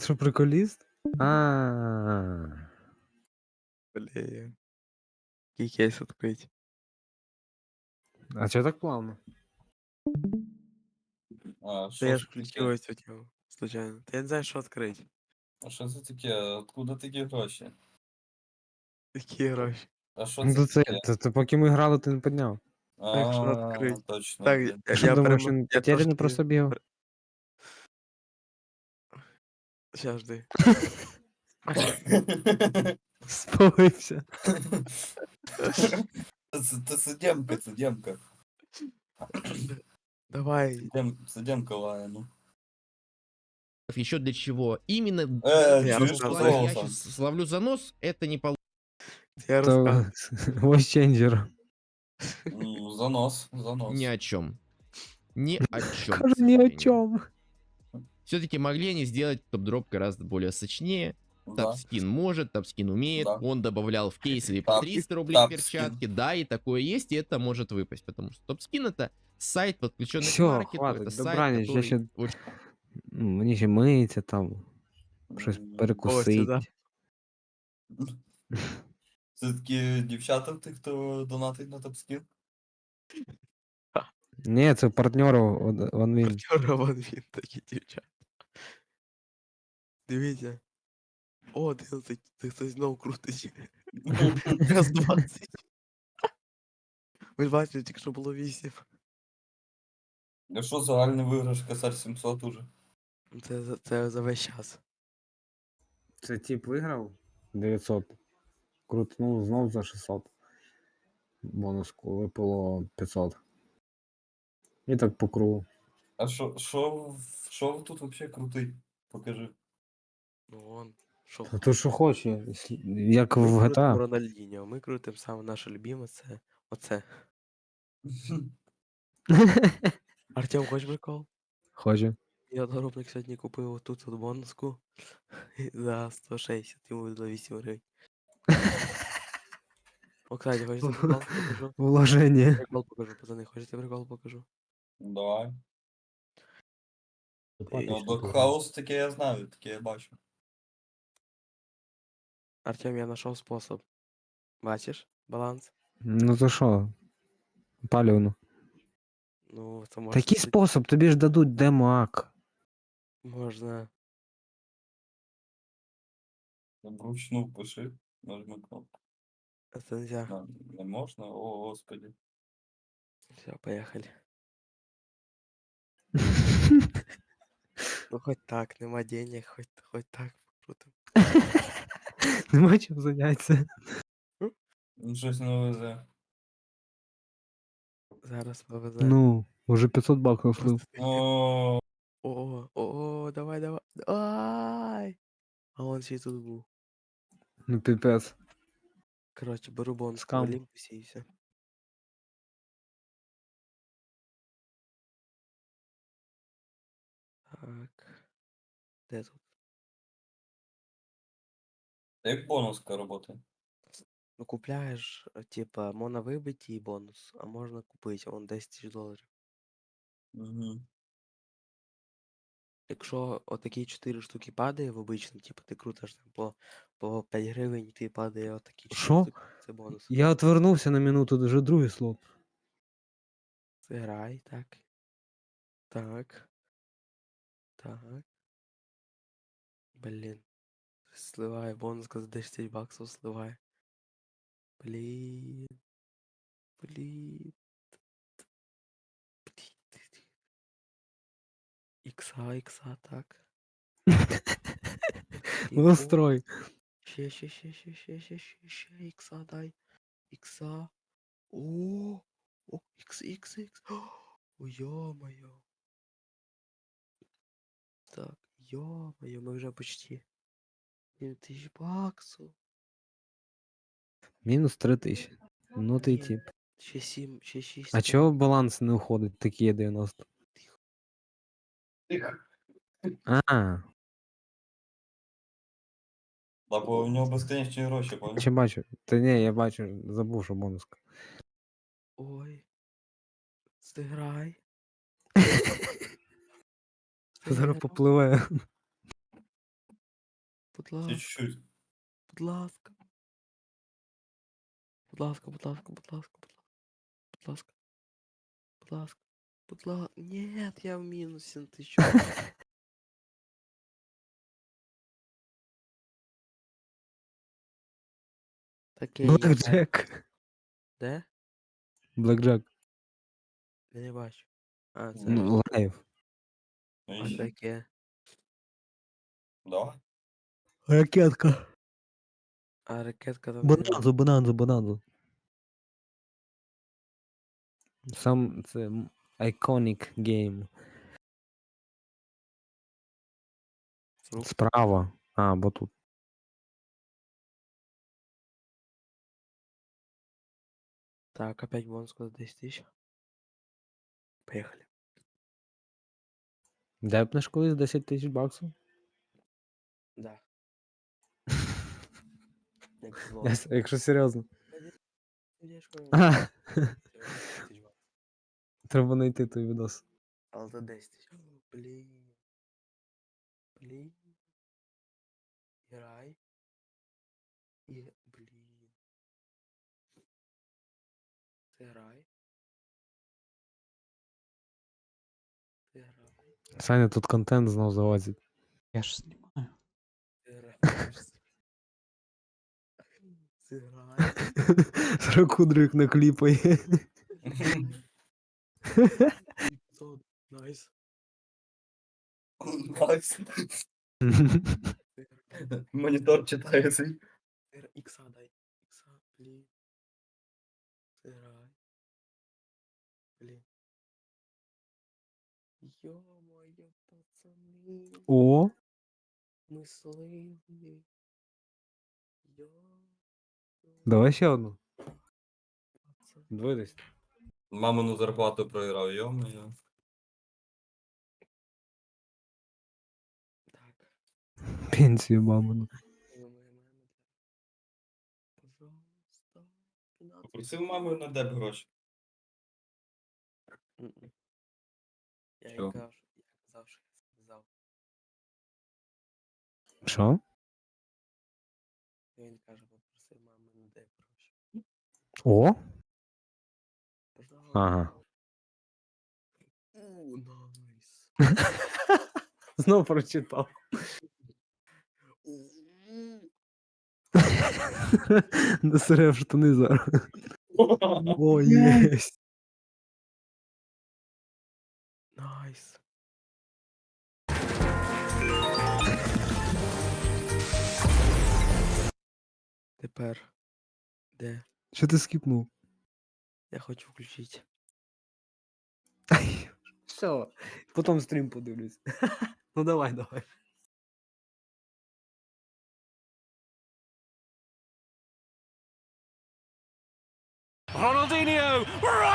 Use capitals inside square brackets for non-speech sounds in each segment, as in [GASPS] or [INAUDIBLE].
Що приколіст? А. Блін. Який кейс відкрить? А чого так плавно? А, Та що я ж ж таке? Случайно. Та я не знаю, що відкрити. А що це таке? Откуда такі гроші? Які гроші. А що Ну це то це, таке? то, то поки ми грали, ти не підняв. Так, що А, відкрить? точно. Так, блін. Що я думаєш, перем- він я потеряний трошки просто бігав? Пер- Щас жди. Спалився. Це, це, це демка, це демка. Давай. Дем, це демка лає, ну. еще для чего. Именно Е, Я чуєш розказую. по я голосам? сейчас словлю за нос, это не получится. Я То розказую. Voice changer. [LAUGHS] Ну, занос, занос. Ни о чем. Ни о чем. Кажу ні о чому. Все-таки могли они сделать топ-дроп гораздо более сочнее. Да. Тапскин может, Тапскин умеет. Да. Он добавлял в кейсове по Тап- 300 рублей Тапскин. перчатки. Да, и такое есть, и это может выпасть. Потому что Топскин это сайт, подключенный к Всё, маркету. хватит, это сайт, добраніч, я который ще- очень Ну, Мені ще миється там, щось М, перекусить. да. [LAUGHS] Це такі дівчата в тих, хто донатить на топскін? Ні, це партнеру од- он він. Партнера вон він такі дівчата. Дивіться. О, 11. Ти хтось знову крутить. [LAUGHS] Раз 20. Ви ж бачите, тільки що було 8. А що загальний виграш косарь 700 уже? Це, за- це за весь час. Це тип виграв 900. Крутнув знов за 600. Бонуску випало 500. І так по кругу. А що, що, в- що тут взагалі крутий? Покажи. Ну вон. Що? А то що хоче, як в Ми крутимо GTA. Рональдіньо, ми крутимо саме наше любиме, це оце. [LAUGHS] Артем, хочеш прикол? Хоче. Я одноробник сьогодні купив тут от бонуску за 160, йому видало 8 гривень. О, кстати, хочете прикол покажу? [LAUGHS] Вложення. Прикол покажу, пацани, хочете прикол покажу? Давай. Ну, таке я знаю, таке я бачу. Артем, я знайшов спосіб. Бачиш баланс? Ну то що? Палівну. Ну, це можна. Такий собі- спосіб, тобі ж дадуть демак. Можна. Вручну пиши, нажми кнопку. А Це нельзя. На, не можна? О, господи. Все, поїхали. [LAUGHS] Ну хоть так, нема денег, хоть, хоть так покрутим. [LAUGHS] [LAUGHS] Нема чим зайнятися. Ну, Щось не везе. Зараз повезе. Ну, уже 500 баксів слив. Просто ти- О, О, о, давай, давай. Ай! А он ще й тут був. Ну піпець. Коротше, беру бонус в Скам. Олімпусі і все. Так. Де тут? Як бонуска роботи? Ну, купляєш, е, типа, можна вибити і бонус, а можна купити, он 10 тисяч доларів. Угу. Якщо отакі 4 штуки падає в обичному, типу ти крутиш там по, по 5 гривень, і ти падає отакі 4 Що? штуки, це бонус. Я отвернувся на минуту, вже другий слот. Грай, так. Так. Так. Блін. Сливає бонуска за 10 баксів сливає. Блін. Блін. Блін. Ікса, ікса, так. [LAUGHS] І о, Настрой. Ще, ще, ще, ще, ще, ще, ще, ще, ікса дай. Ікса. О, о, ікс, ікс, ікс. [GASPS] О, ё-моё. Так, ё-моё, мы уже почти. 9000 баксов. Мінус 3 тисячі. Ну ти тип. Ще 7, ще 6. А чого баланс не уходить? Такі є 90. А, Да, бо у нього безконечні гроші, понял? чи бачу? Та ні, я бачу, забув, що бонуска. Ой. Зіграй. [LAUGHS] Зараз попливе. Будь ласка, Чуть-чуть. будь ласка. Будь ласка, будь ласка, будь ласка, будь ласка. Будь ласка. Будь ласка. Будь ласка. Нет, я в минусе, ты чё? [LAUGHS] Таке є. Блэкджек. Де? Блэкджек. Я не бачу. А, це Ну, лайв. Ну, а і- таке. Да. Ракетка. А ракетка там. Бананзу, бананзу, бананзу. Сам це iconic game. Справа. А, бо тут. Так, опять бонус за 10 тысяч. Поехали. Депнеш колись 10 тисяч баксів? Да. Якщо серйозно. Конечно, А, це 10 тисяч баксів. треба знайти той відос. Але за 10 тисяч. Блін. Блін. Грай. І... Блін. Це грай. Це грай. Саня, тут контент знов залазить. Я ж знімаю. Це. [LAUGHS] Ракудрик накліпає. 500. Найс. Найс. Монітор читає. Р- Ікса дай. Ікса, блін. Сирай. Блін. Йо-моє, пацани. О, Ми сливи. Йо. Давай ще одну. Двойдесь. Мамину зарплату проіграв, йо-моє. Так. Пенсію мамину. Пожалуйста. Попросив маму на деп гроші. Я їй Чого? кажу, я казав, що я сказав. Що? Він каже, попросив мами на де гроші. О? Ага. У, найс. [LAUGHS] Знов прочитав. Насерев [LAUGHS] штани зараз. [LAUGHS] О, єсть. Найс. Тепер. Де? Що ти скіпнув? Я хочу включити. Все. Потім стрім подивлюсь. [LAUGHS] Ну давай, давай. Ronaldinho! Ronaldinho!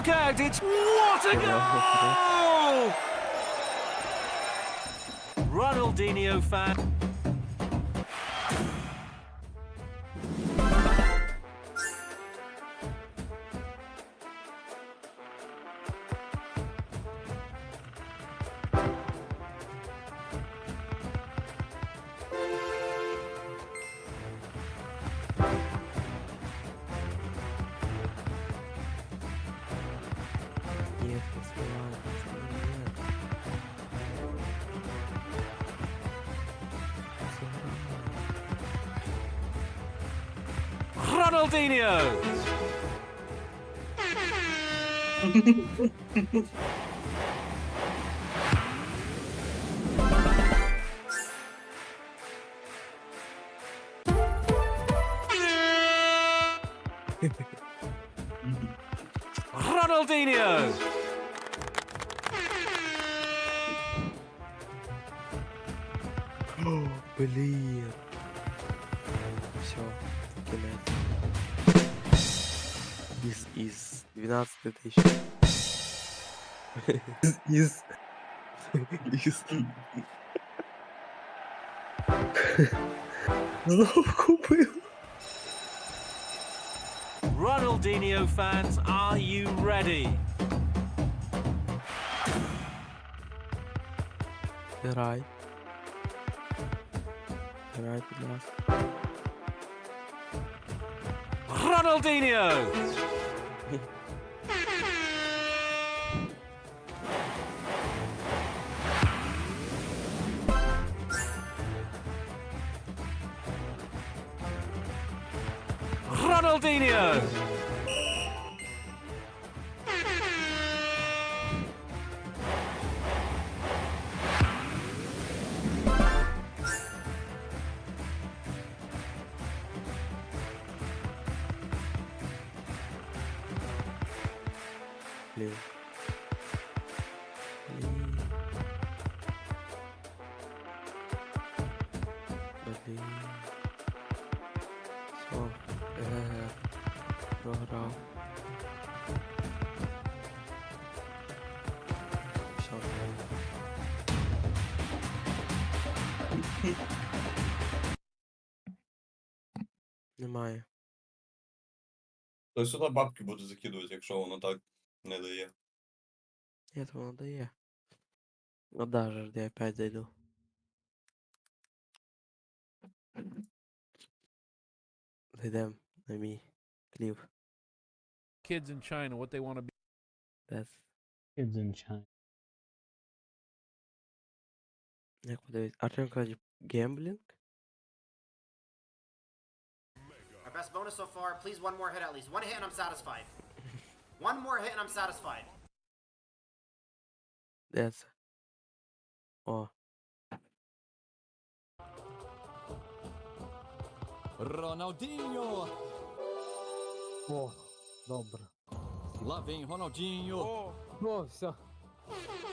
Look out, it's what a goal! Ronaldinho fan. Ronaldinho! [LAUGHS] Із, із 12 тисяч. Із. Із. Знов купив. Ronaldinho fans, are you ready? Грай. Грай, будь ласка. Ronaldinho! Ronaldinho! Все. Немає. То сюди бабки буду закидувати, якщо воно так не дає. Ні, то воно дає. Ну даже жди, опять зайду. Зайдем на мій кліп. kids in China what they want to be. That's... Kids in China. Як подивись. Артем каже, гемблінг? Our best bonus so far. Please, one more hit at least. One hit and I'm satisfied. One more hit and I'm satisfied. Де це? О, Ronaldinho! О, добре. Lá vem Ronaldinho! Ну, все.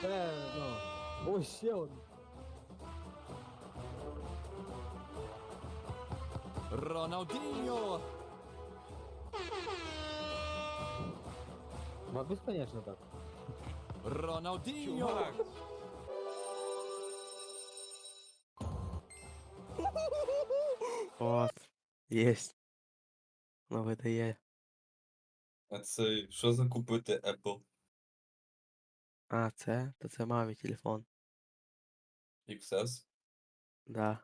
Е, ну. О, ще один. Ronaldinho! Ну, безконечно так. Ronaldinho! от. Єсть. Ну видає. А це що за купити Apple А, це? То це мамі телефон. XS? Да.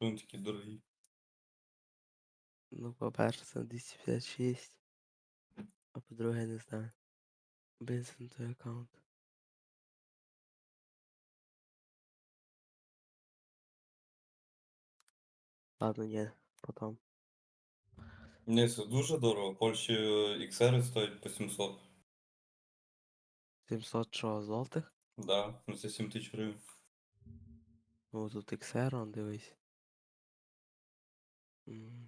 Він такий дорогий. Ну, по-перше, це 256. А по-друге, не знаю. Блін, той аккаунт. Ладно, ні, потом. Ні, це дуже дорого. В Польщі е, XR стоять по 700. 700 що, золотих? Да, ну це 7 тисяч гривень. Ну, тут XR, он, дивись. М.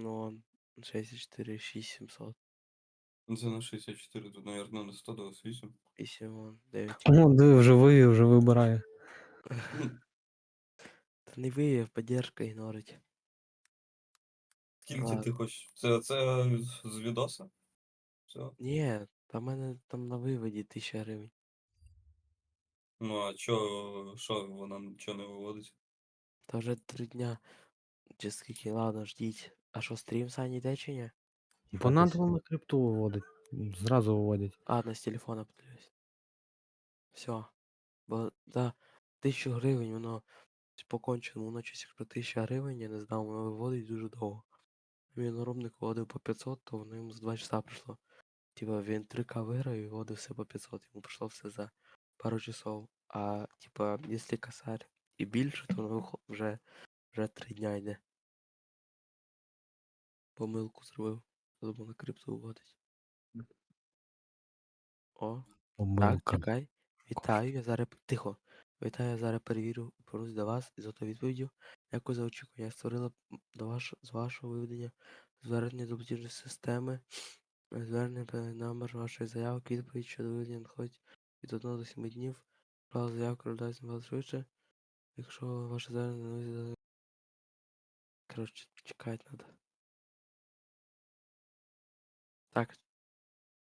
Ну, он 64, 6700. Ну це на 64, тут, наверное, на 128. І Сімон 9. Ну, диви, вже вивів, вже вибирає. Та не виявив, поддержка ігнорить. Скільки ти Ладно. хочеш? Це, це з- відоса? Все. Ні, там в мене там на виводі 1000 гривень. Ну а чо, що вона чо не виводить? Та вже три дня. Чи скільки, ладно, ждіть. А що, стрім Сані йде чи ні? Бо надо на крипту виводить. Зразу виводять. А, на з телефона подивлюсь. Все. Бо за 1000 гривень воно по конченому воно щось про 1000 гривень, я не знав, воно виводить дуже довго. Він наробник виводив по 500, то воно йому за 2 часа прийшло. Типа він 3К виграв і виводив все по 500, йому прийшло все за пару часов. А типа, якщо косарь і більше, то воно вихо- вже, вже 3 дня йде. Помилку зробив. Треба на крипту виводить. О, так, Помилка. чекай. Вітаю, я зараз. Тихо. Вітаю, я зараз перевірю, повернусь до вас і за то відповіддю. Дякую за очікування. Я створила м, до ваш... з вашого виведення звернення до платіжної системи. е, Звернення певний номер вашої заявки, відповідь щодо виведення надходить від 1 до 7 днів. Право заявки розглядається набагато швидше. Якщо ваше звернення не Коротше, чекати треба. Так.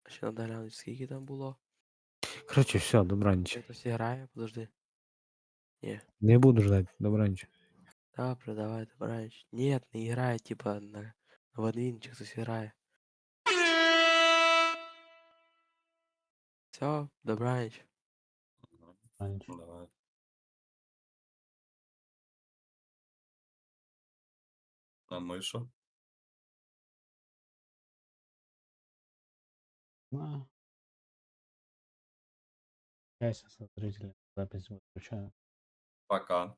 Ще надо глянути, скільки там було. Короче, все, добраніч. Хтось грає, подожди. Ні. Не буду ждать, добраніч. Добре, давай, добраніч. Ні, не грає, типа на, чи хтось грає. Все, добраніч. Давай. А ми що? Я сейчас зрителями, запись выключаю. Пока.